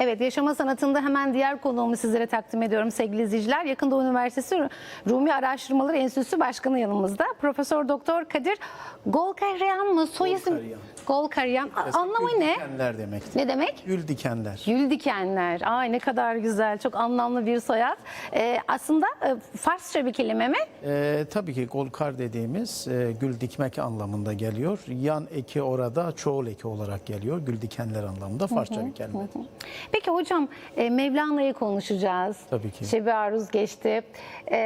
Evet, yaşama sanatında hemen diğer konuğumu sizlere takdim ediyorum sevgili izleyiciler. Yakın Doğu Üniversitesi Rumi Araştırmaları Enstitüsü Başkanı yanımızda. Profesör Doktor Kadir Golkaryan mı? Soy isim? Golkaryan. A- Anlamı Gül ne? dikenler demek. Ne demek? Gül dikenler. Gül dikenler. Ay ne kadar güzel. Çok anlamlı bir soyad. Ee, aslında e, Farsça bir kelime mi? Ee, tabii ki golkar dediğimiz e, gül dikmek anlamında geliyor. Yan eki orada çoğul eki olarak geliyor. Gül dikenler anlamında Farsça bir kelime. Peki hocam e, Mevlana'yı konuşacağız. Tabii ki. Şebi Aruz geçti. E,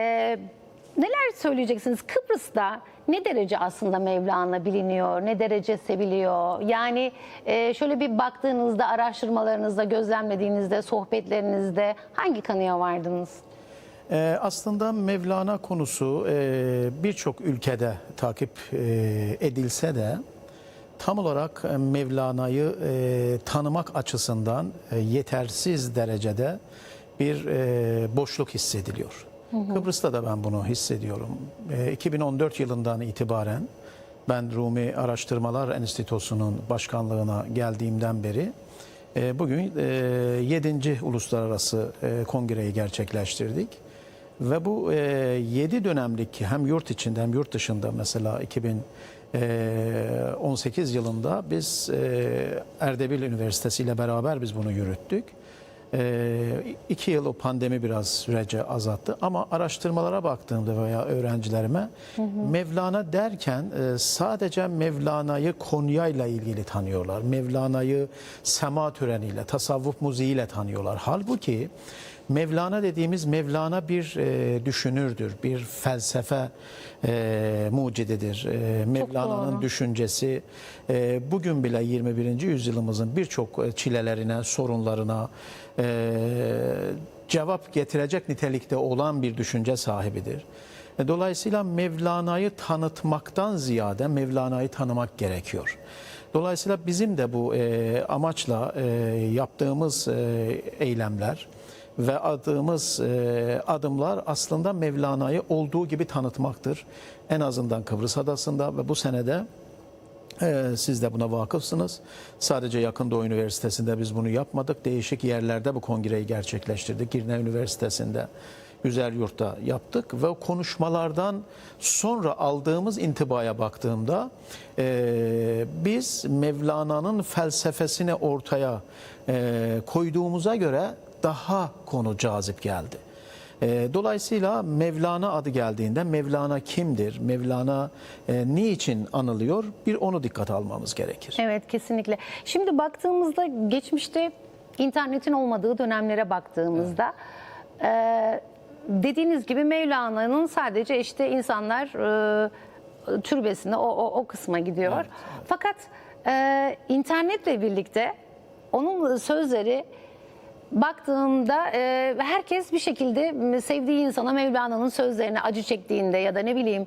neler söyleyeceksiniz? Kıbrıs'ta ne derece aslında Mevlana biliniyor, ne derece seviliyor? Yani e, şöyle bir baktığınızda, araştırmalarınızda, gözlemlediğinizde, sohbetlerinizde hangi kanıya vardınız? Ee, aslında Mevlana konusu e, birçok ülkede takip e, edilse de tam olarak e, Mevlana'yı e, tanımak açısından e, yetersiz derecede bir e, boşluk hissediliyor. Kıbrıs'ta da ben bunu hissediyorum. E, 2014 yılından itibaren ben Rumi Araştırmalar Enstitüsü'nün başkanlığına geldiğimden beri e, bugün e, 7. Uluslararası e, Kongreyi gerçekleştirdik. Ve bu e, 7 dönemlik hem yurt içinde hem yurt dışında mesela 2018 yılında biz e, Erdebil Üniversitesi ile beraber biz bunu yürüttük. E, iki yıl o pandemi biraz sürece azalttı ama araştırmalara baktığımda veya öğrencilerime Mevlana derken e, sadece Mevlana'yı Konya'yla ilgili tanıyorlar. Mevlana'yı sema töreniyle, tasavvuf müziğiyle tanıyorlar. Halbuki Mevlana dediğimiz Mevlana bir e, düşünürdür, bir felsefe e, mucididir. E, Mevlana'nın düşüncesi e, bugün bile 21. yüzyılımızın birçok e, çilelerine, sorunlarına e, cevap getirecek nitelikte olan bir düşünce sahibidir. E, Dolayısıyla Mevlana'yı tanıtmaktan ziyade Mevlana'yı tanımak gerekiyor. Dolayısıyla bizim de bu e, amaçla e, yaptığımız e, eylemler ve attığımız e, adımlar aslında Mevlana'yı olduğu gibi tanıtmaktır. En azından Kıbrıs Adası'nda ve bu senede ee, siz de buna vakıfsınız. Sadece Yakın Doğu Üniversitesi'nde biz bunu yapmadık. Değişik yerlerde bu kongreyi gerçekleştirdik. Girne Üniversitesi'nde, Güzel Yurt'ta yaptık ve konuşmalardan sonra aldığımız intibaya baktığımda e, biz Mevlana'nın felsefesini ortaya e, koyduğumuza göre daha konu cazip geldi. E, Dolayısıyla Mevlana adı geldiğinde Mevlana kimdir? Mevlana e, niçin anılıyor? Bir onu dikkate almamız gerekir. Evet kesinlikle. Şimdi baktığımızda geçmişte internetin olmadığı dönemlere baktığımızda e, dediğiniz gibi Mevlana'nın sadece işte insanlar e, türbesine o, o, o kısma gidiyor. Evet, Fakat e, internetle birlikte onun sözleri baktığımda e, herkes bir şekilde sevdiği insana Mevlana'nın sözlerine acı çektiğinde ya da ne bileyim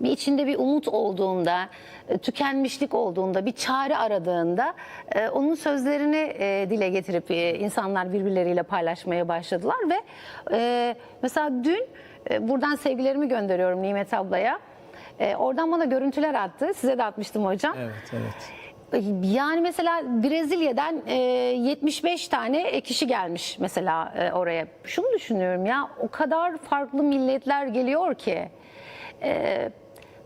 bir içinde bir umut olduğunda, e, tükenmişlik olduğunda, bir çare aradığında e, onun sözlerini e, dile getirip insanlar birbirleriyle paylaşmaya başladılar ve mesela dün buradan sevgilerimi gönderiyorum Nimet ablaya. Oradan bana görüntüler attı. Size de atmıştım hocam. Evet, evet. Yani mesela Brezilya'dan e, 75 tane kişi gelmiş mesela e, oraya. Şunu düşünüyorum ya o kadar farklı milletler geliyor ki e,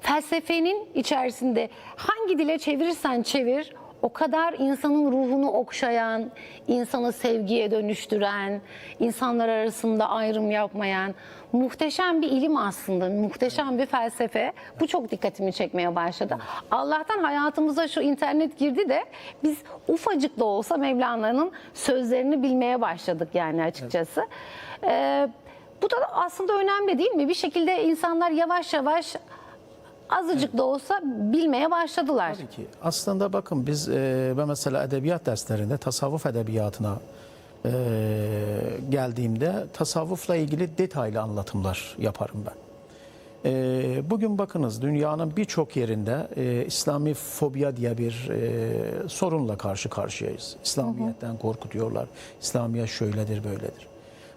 felsefenin içerisinde hangi dile çevirirsen çevir o kadar insanın ruhunu okşayan, insanı sevgiye dönüştüren, insanlar arasında ayrım yapmayan muhteşem bir ilim aslında, muhteşem bir felsefe. Bu çok dikkatimi çekmeye başladı. Allah'tan hayatımıza şu internet girdi de biz ufacık da olsa Mevlana'nın sözlerini bilmeye başladık yani açıkçası. Ee, bu da aslında önemli değil mi? Bir şekilde insanlar yavaş yavaş azıcık da olsa bilmeye başladılar. Tabii ki. Aslında bakın biz e, ben mesela edebiyat derslerinde tasavvuf edebiyatına e, geldiğimde tasavvufla ilgili detaylı anlatımlar yaparım ben. E, bugün bakınız dünyanın birçok yerinde e, İslami fobia diye bir e, sorunla karşı karşıyayız. İslamiyet'ten korkutuyorlar. İslamiyet şöyledir böyledir.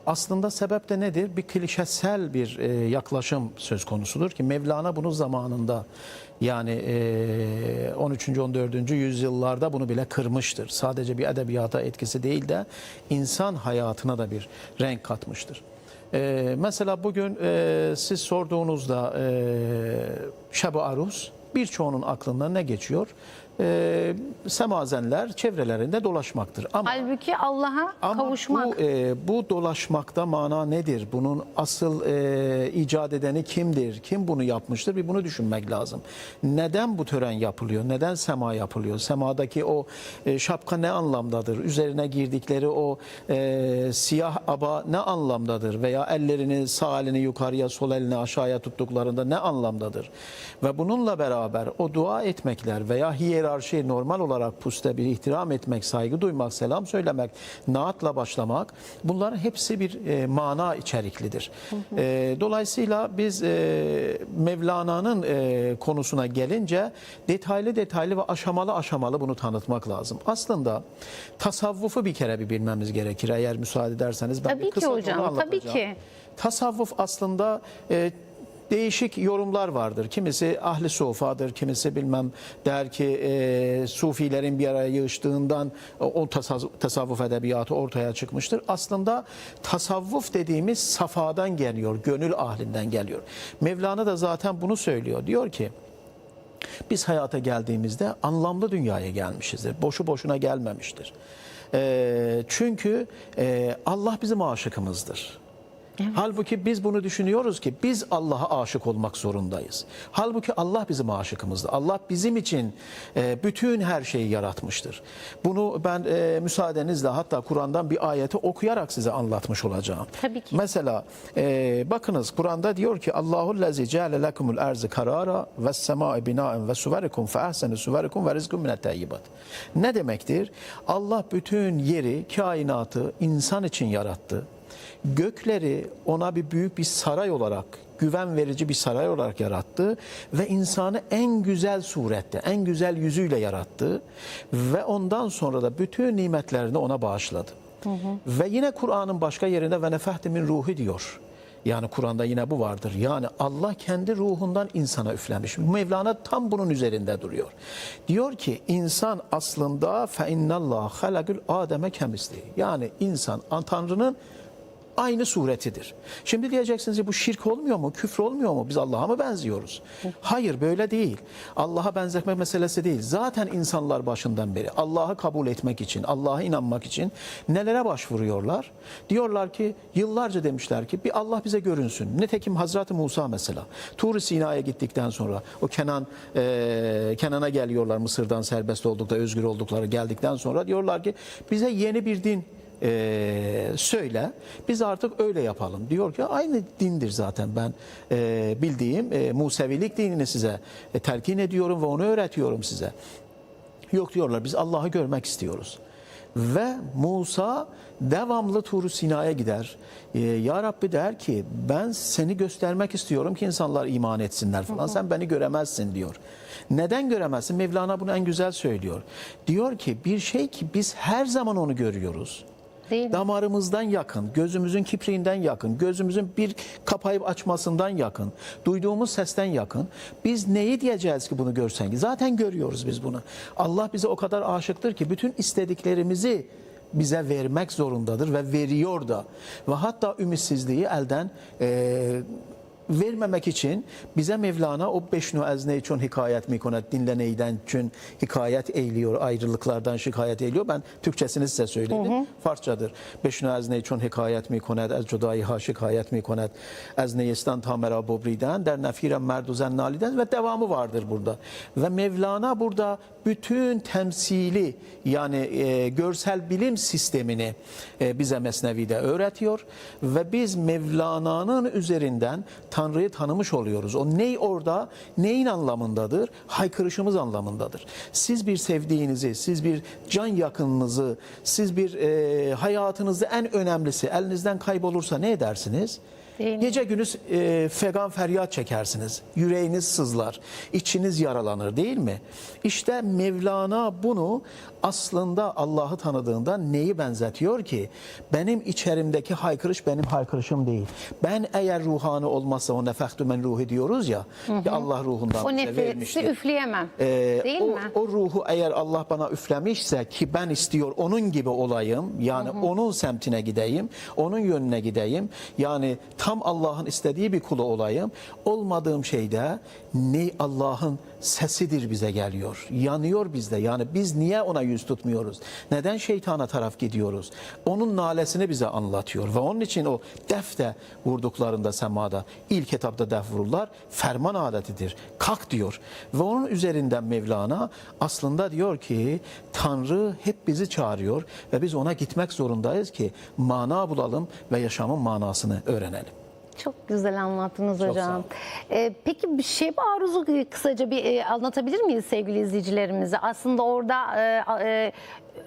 Aslında sebep de nedir? Bir klişesel bir e, yaklaşım söz konusudur ki Mevlana bunu zamanında yani e, 13. 14. yüzyıllarda bunu bile kırmıştır. Sadece bir edebiyata etkisi değil de insan hayatına da bir renk katmıştır. E, mesela bugün e, siz sorduğunuzda e, Şeb-i Aruz birçoğunun aklından ne geçiyor? E, semazenler çevrelerinde dolaşmaktır. Ama Halbuki Allah'a ama kavuşmak. Bu, e, bu dolaşmakta mana nedir? Bunun asıl e, icat edeni kimdir? Kim bunu yapmıştır? Bir bunu düşünmek lazım. Neden bu tören yapılıyor? Neden sema yapılıyor? Semadaki o e, şapka ne anlamdadır? Üzerine girdikleri o e, siyah aba ne anlamdadır? Veya ellerini sağ elini yukarıya sol elini aşağıya tuttuklarında ne anlamdadır? Ve bununla beraber o dua etmekler veya hiyerarşi normal olarak puste bir ihtiram etmek, saygı duymak, selam söylemek, naatla başlamak bunların hepsi bir e, mana içeriklidir. E, dolayısıyla biz e, Mevlana'nın e, konusuna gelince detaylı detaylı ve aşamalı aşamalı bunu tanıtmak lazım. Aslında tasavvufu bir kere bir bilmemiz gerekir eğer müsaade ederseniz. Ben Tabii bir ki hocam, tabii ki. Tasavvuf aslında e, değişik yorumlar vardır. Kimisi ahli sufadır, kimisi bilmem der ki e, sufilerin bir araya yığıştığından o o tasavvuf edebiyatı ortaya çıkmıştır. Aslında tasavvuf dediğimiz safadan geliyor, gönül ahlinden geliyor. Mevlana da zaten bunu söylüyor. Diyor ki biz hayata geldiğimizde anlamlı dünyaya gelmişizdir. Boşu boşuna gelmemiştir. E, çünkü e, Allah bizim aşıkımızdır. Halbuki biz bunu düşünüyoruz ki biz Allah'a aşık olmak zorundayız. Halbuki Allah bizim aşıkımızdır. Allah bizim için e, bütün her şeyi yaratmıştır. Bunu ben e, müsaadenizle hatta Kur'an'dan bir ayeti okuyarak size anlatmış olacağım. Tabii ki. Mesela e, bakınız Kur'an'da diyor ki Allahu lezi ceale lekumul erzi karara ve semai binaen ve suverikum fe ahsene suverikum ve rizkum tayyibat. Ne demektir? Allah bütün yeri, kainatı insan için yarattı. Gökleri ona bir büyük bir saray olarak, güven verici bir saray olarak yarattı ve insanı en güzel surette, en güzel yüzüyle yarattı ve ondan sonra da bütün nimetlerini ona bağışladı. Ve yine Kur'an'ın başka yerinde ve nefehti min ruhi diyor. Yani Kur'an'da yine bu vardır. Yani Allah kendi ruhundan insana üflemiş. Mevlana tam bunun üzerinde duruyor. Diyor ki insan aslında fe innallah halakül ademe kemisli. Yani insan Tanrı'nın aynı suretidir. Şimdi diyeceksiniz ki bu şirk olmuyor mu? Küfür olmuyor mu? Biz Allah'a mı benziyoruz? Hayır böyle değil. Allah'a benzetme meselesi değil. Zaten insanlar başından beri Allah'ı kabul etmek için, Allah'a inanmak için nelere başvuruyorlar? Diyorlar ki yıllarca demişler ki bir Allah bize görünsün. Nitekim Hazreti Musa mesela Tur-i Sina'ya gittikten sonra o Kenan e, Kenan'a geliyorlar Mısır'dan serbest oldukları, özgür oldukları geldikten sonra diyorlar ki bize yeni bir din e, söyle biz artık öyle yapalım. Diyor ki aynı dindir zaten ben e, bildiğim e, Musevilik dinini size e, telkin ediyorum ve onu öğretiyorum size. Yok diyorlar biz Allah'ı görmek istiyoruz. Ve Musa devamlı Tur-u Sina'ya gider. Ee, ya Rabbi der ki ben seni göstermek istiyorum ki insanlar iman etsinler falan. Sen beni göremezsin diyor. Neden göremezsin? Mevlana bunu en güzel söylüyor. Diyor ki bir şey ki biz her zaman onu görüyoruz. Değil mi? Damarımızdan yakın, gözümüzün kipriğinden yakın, gözümüzün bir kapayıp açmasından yakın, duyduğumuz sesten yakın. Biz neyi diyeceğiz ki bunu görsen? Zaten görüyoruz biz bunu. Allah bize o kadar aşıktır ki bütün istediklerimizi bize vermek zorundadır ve veriyor da. Ve hatta ümitsizliği elden eee vermemek için bize Mevlana o beşnu ezne için hikayet mi konet dinleneyden için hikayet eğiliyor ayrılıklardan şikayet eğiliyor. Ben Türkçesini size söyledim. Farsçadır. Beşnu ezne için hikayet mi konet ez cudayı ha şikayet mi konet ez neyistan tamera bobriden der nefire merduzen naliden ve devamı vardır burada. Ve Mevlana burada bütün temsili yani e, görsel bilim sistemini e, bize Mesnevi'de öğretiyor ve biz Mevlana'nın üzerinden Tanrı'yı tanımış oluyoruz. O ney orada, neyin anlamındadır? Haykırışımız anlamındadır. Siz bir sevdiğinizi, siz bir can yakınınızı, siz bir e, hayatınızda en önemlisi elinizden kaybolursa ne edersiniz? Değil mi? Gece gündüz e, fegan feryat çekersiniz. Yüreğiniz sızlar, içiniz yaralanır değil mi? İşte Mevlana bunu aslında Allah'ı tanıdığında neyi benzetiyor ki? Benim içerimdeki haykırış benim haykırışım değil. Ben eğer ruhani olmazsa o nefehtü men ruhi diyoruz ya, ya Allah ruhundan O nefesi vermiştir. üfleyemem. Ee, Değil o, mi? o ruhu eğer Allah bana üflemişse ki ben istiyor onun gibi olayım yani onun semtine gideyim onun yönüne gideyim yani tam Allah'ın istediği bir kulu olayım. Olmadığım şeyde ne Allah'ın sesidir bize geliyor. Yanıyor bizde. Yani biz niye ona yüz tutmuyoruz? Neden şeytana taraf gidiyoruz? Onun nalesini bize anlatıyor. Ve onun için o defte vurduklarında semada ilk etapta def vururlar ferman adetidir. Kalk diyor. Ve onun üzerinden Mevlana aslında diyor ki Tanrı hep bizi çağırıyor ve biz ona gitmek zorundayız ki mana bulalım ve yaşamın manasını öğrenelim. Çok güzel anlattınız Çok hocam. sağ olun. Ee, peki bir şey Aruz'u kısaca bir e, anlatabilir miyiz sevgili izleyicilerimize? Aslında orada e, e,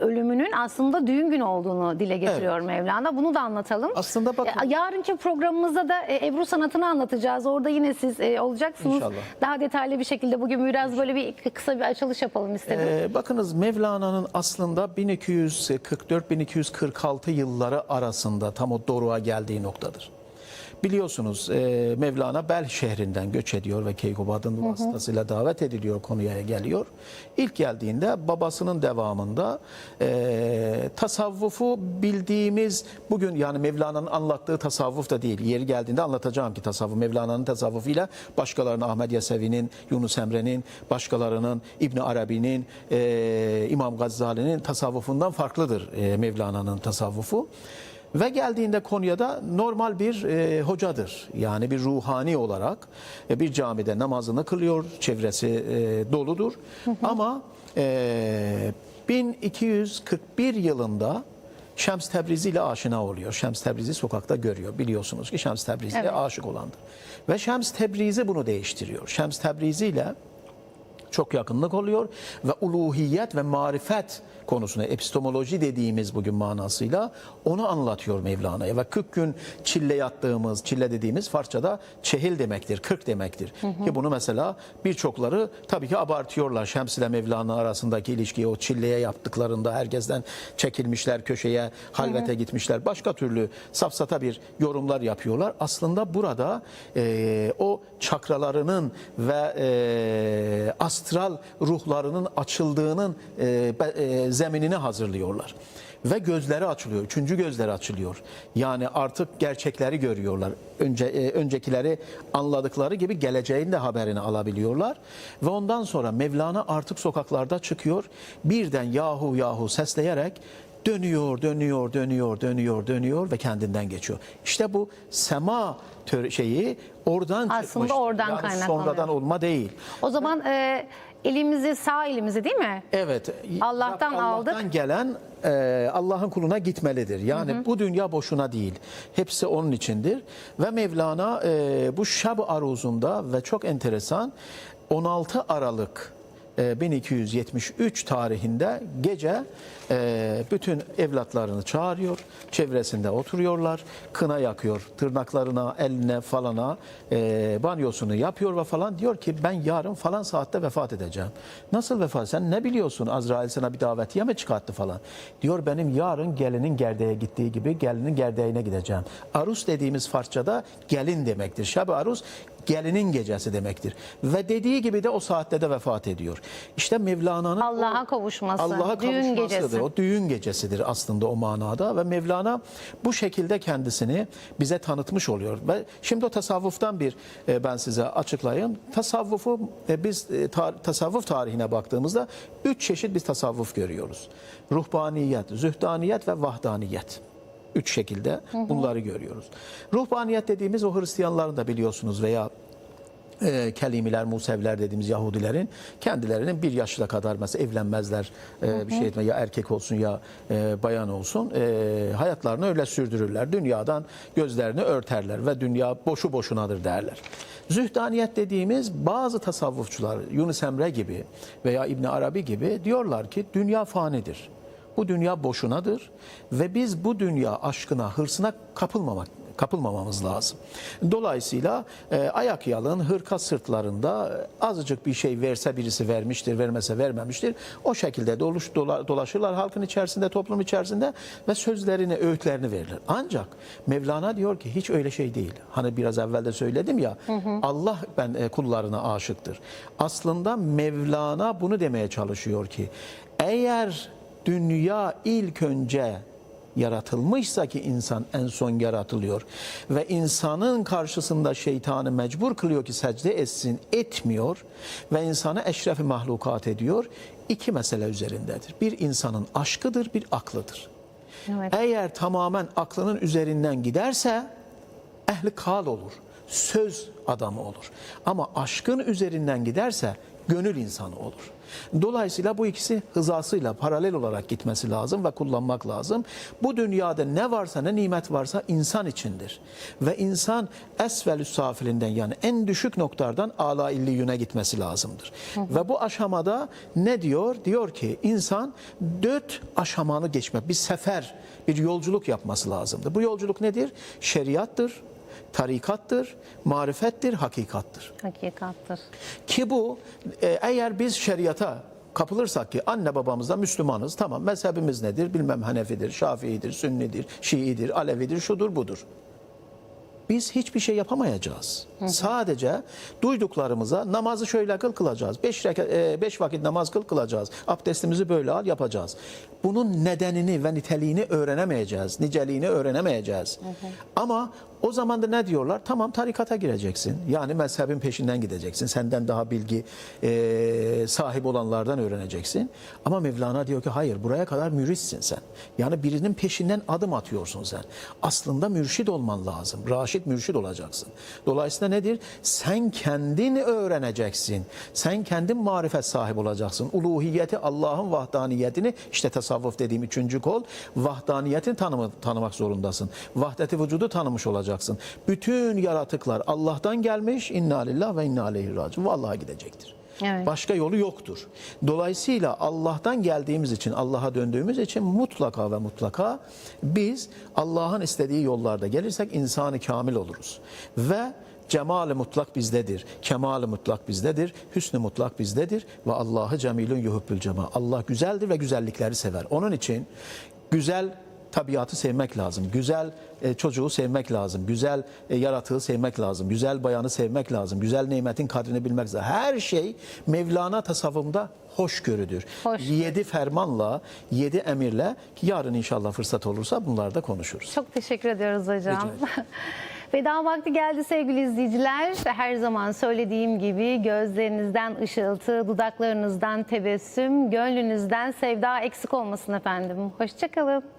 ölümünün aslında düğün günü olduğunu dile getiriyor Mevlana. Bunu da anlatalım. Aslında bakın- E, Yarınki programımızda da e, Ebru sanatını anlatacağız. Orada yine siz e, olacaksınız. İnşallah. Daha detaylı bir şekilde bugün biraz böyle bir kısa bir açılış yapalım istedim. Ee, bakınız Mevlana'nın aslında 1244-1246 yılları arasında tam o doruğa geldiği noktadır. Biliyorsunuz e, Mevlana Bel şehrinden göç ediyor ve Keykubad'ın vasıtasıyla davet ediliyor konuya geliyor. İlk geldiğinde babasının devamında e, tasavvufu bildiğimiz bugün yani Mevlana'nın anlattığı tasavvuf da değil. Yeri geldiğinde anlatacağım ki tasavvuf Mevlana'nın tasavvufuyla başkalarının Ahmet Yesevi'nin, Yunus Emre'nin, başkalarının İbn Arabi'nin, e, İmam Gazali'nin tasavvufundan farklıdır e, Mevlana'nın tasavvufu. Ve geldiğinde Konya'da normal bir e, hocadır. Yani bir ruhani olarak e, bir camide namazını kılıyor. Çevresi e, doludur. Ama e, 1241 yılında Şems Tebrizi ile aşina oluyor. Şems Tebrizi sokakta görüyor. Biliyorsunuz ki Şems Tebrizi ile Evet. aşık olandır. Ve Şems Tebrizi bunu değiştiriyor. Şems Tebrizi ile çok yakınlık oluyor ve uluhiyet ve marifet konusuna epistemoloji dediğimiz bugün manasıyla onu anlatıyor Mevlana'ya ve 40 gün çille yattığımız, çille dediğimiz Farsçada çehil demektir, 40 demektir. Ki bunu mesela birçokları tabii ki abartıyorlar. Şems ile Mevlana arasındaki ilişkiyi o çilleye yaptıklarında herkesten çekilmişler köşeye, halvete gitmişler. Başka türlü safsata bir yorumlar yapıyorlar. Aslında burada e, o çakralarının ve e, astral ruhlarının açıldığının e, e, zeminini hazırlıyorlar. Ve gözleri açılıyor. Üçüncü gözleri açılıyor. Yani artık gerçekleri görüyorlar. Önce e, öncekileri anladıkları gibi geleceğin de haberini alabiliyorlar. Ve ondan sonra Mevlana artık sokaklarda çıkıyor. Birden yahu yahu sesleyerek dönüyor, dönüyor, dönüyor, dönüyor, dönüyor ve kendinden geçiyor. İşte bu sema şeyi oradan Aslında çıkmış. oradan yani kaynaklanıyor. Sonradan olma değil. O zaman e, elimizi sağ elimizi değil mi? Evet. Allah'tan Allah'tan aldık. gelen e, Allah'ın kuluna gitmelidir. Yani bu dünya boşuna değil. Hepsi onun içindir. Ve Mevlana e, bu Şab Aruz'unda ve çok enteresan 16 Aralık 1273 tarihinde gece e, bütün evlatlarını çağırıyor. Çevresinde oturuyorlar. Kına yakıyor. Tırnaklarına, eline falana e, banyosunu yapıyor ve falan. Diyor ki ben yarın falan saatte vefat edeceğim. Nasıl vefat? Sen ne biliyorsun? Azrail sana bir davetiye mi çıkarttı falan? Diyor benim yarın gelinin gerdeğe gittiği gibi gelinin gerdeğine gideceğim. Arus dediğimiz Farsçada gelin demektir. Şab Arus gelinin gecesi demektir. Ve dediği gibi de o saatte de vefat ediyor. İşte Mevlana'nın Allah'a kavuşması, Allah'a düğün gecesi. O düğün gecesidir aslında o manada ve Mevlana bu şekilde kendisini bize tanıtmış oluyor. Ve şimdi o tasavvuftan bir e, ben size açıklayayım. Tasavvufu e, biz e, ta- tasavvuf tarihine baktığımızda üç çeşit biz tasavvuf görüyoruz. Ruhbaniyet, zühdaniyet ve vahdaniyet. Üç şekilde bunları görüyoruz. Ruhbaniyet dediğimiz o Hristiyanların da biliyorsunuz veya e, Kelimiler, Musevler dediğimiz Yahudilerin kendilerinin bir yaşına kadar mesela evlenmezler e, bir şey etme ya erkek olsun ya e, bayan olsun e, hayatlarını öyle sürdürürler. Dünyadan gözlerini örterler ve dünya boşu boşunadır derler. Zühdaniyet dediğimiz bazı tasavvufçular Yunus Emre gibi veya İbn Arabi gibi diyorlar ki dünya fanidir. Bu dünya boşunadır ve biz bu dünya aşkına, hırsına kapılmamak kapılmamamız lazım. Dolayısıyla e, ayak yalın, hırka sırtlarında e, azıcık bir şey verse birisi vermiştir, vermese vermemiştir. O şekilde doluş, dola- dolaşırlar halkın içerisinde, toplum içerisinde ve sözlerini, öğütlerini verirler. Ancak Mevlana diyor ki hiç öyle şey değil. Hani biraz evvel de söyledim ya, Allah ben e, kullarına aşıktır. Aslında Mevlana bunu demeye çalışıyor ki, eğer dünya ilk önce yaratılmışsa ki insan en son yaratılıyor ve insanın karşısında şeytanı mecbur kılıyor ki secde etsin etmiyor ve insanı eşrefi mahlukat ediyor iki mesele üzerindedir. Bir insanın aşkıdır bir aklıdır. Evet. Eğer tamamen aklının üzerinden giderse ehli kal olur. Söz adamı olur. Ama aşkın üzerinden giderse gönül insanı olur. Dolayısıyla bu ikisi hızasıyla paralel olarak gitmesi lazım ve kullanmak lazım. Bu dünyada ne varsa ne nimet varsa insan içindir. Ve insan esvelü safilinden yani en düşük noktadan ala illiyüne gitmesi lazımdır. Ve bu aşamada ne diyor? Diyor ki insan dört aşamanı geçmek, bir sefer, bir yolculuk yapması lazımdır. Bu yolculuk nedir? Şeriattır, tarikattır, marifettir, hakikattır. Hakikattır. Ki bu e, eğer biz şeriata kapılırsak ki anne babamızda Müslümanız tamam mezhebimiz nedir bilmem Hanefidir, Şafii'dir, Sünnidir, Şii'dir, Alevidir, şudur budur. Biz hiçbir şey yapamayacağız. Sadece duyduklarımıza namazı şöyle kıl kılacağız. Beş, reka- e, beş vakit namaz kıl kılacağız. Abdestimizi böyle al yapacağız. Bunun nedenini ve niteliğini öğrenemeyeceğiz. Niceliğini öğrenemeyeceğiz. Ama o zaman da ne diyorlar? Tamam tarikata gireceksin. Yani mezhebin peşinden gideceksin. Senden daha bilgi e, sahip olanlardan öğreneceksin. Ama Mevlana diyor ki hayır buraya kadar müritsin sen. Yani birinin peşinden adım atıyorsun sen. Aslında mürşid olman lazım. Raşid mürşid olacaksın. Dolayısıyla nedir? Sen kendin öğreneceksin. Sen kendin marifet sahibi olacaksın. Uluhiyeti, Allah'ın vahdaniyetini işte tasavvuf dediğim üçüncü kol vahdaniyetini tanımı, tanımak zorundasın. Vahdeti vücudu tanımış olacaksın. Bütün yaratıklar Allah'tan gelmiş. İnna lillah ve inna aleyhi raciun. Vallahi gidecektir. Evet. Başka yolu yoktur. Dolayısıyla Allah'tan geldiğimiz için, Allah'a döndüğümüz için mutlaka ve mutlaka biz Allah'ın istediği yollarda gelirsek insanı kamil oluruz. Ve cemal-i mutlak bizdedir. Kemal-i mutlak bizdedir. Hüsnü mutlak bizdedir. Ve Allah'ı cemilün yuhubbül cemal. Allah güzeldir ve güzellikleri sever. Onun için güzel tabiatı sevmek lazım. Güzel e, çocuğu sevmek lazım. Güzel e, yaratığı sevmek lazım. Güzel bayanı sevmek lazım. Güzel nimetin kadrini bilmek lazım. Her şey Mevlana tasavvufunda hoşgörüdür. Hoşgörü. Yedi fermanla, yedi emirle ki yarın inşallah fırsat olursa bunlarda konuşuruz. Çok teşekkür ediyoruz hocam. Rica Veda vakti geldi sevgili izleyiciler. Her zaman söylediğim gibi gözlerinizden ışıltı, dudaklarınızdan tebessüm, gönlünüzden sevda eksik olmasın efendim. Hoşçakalın.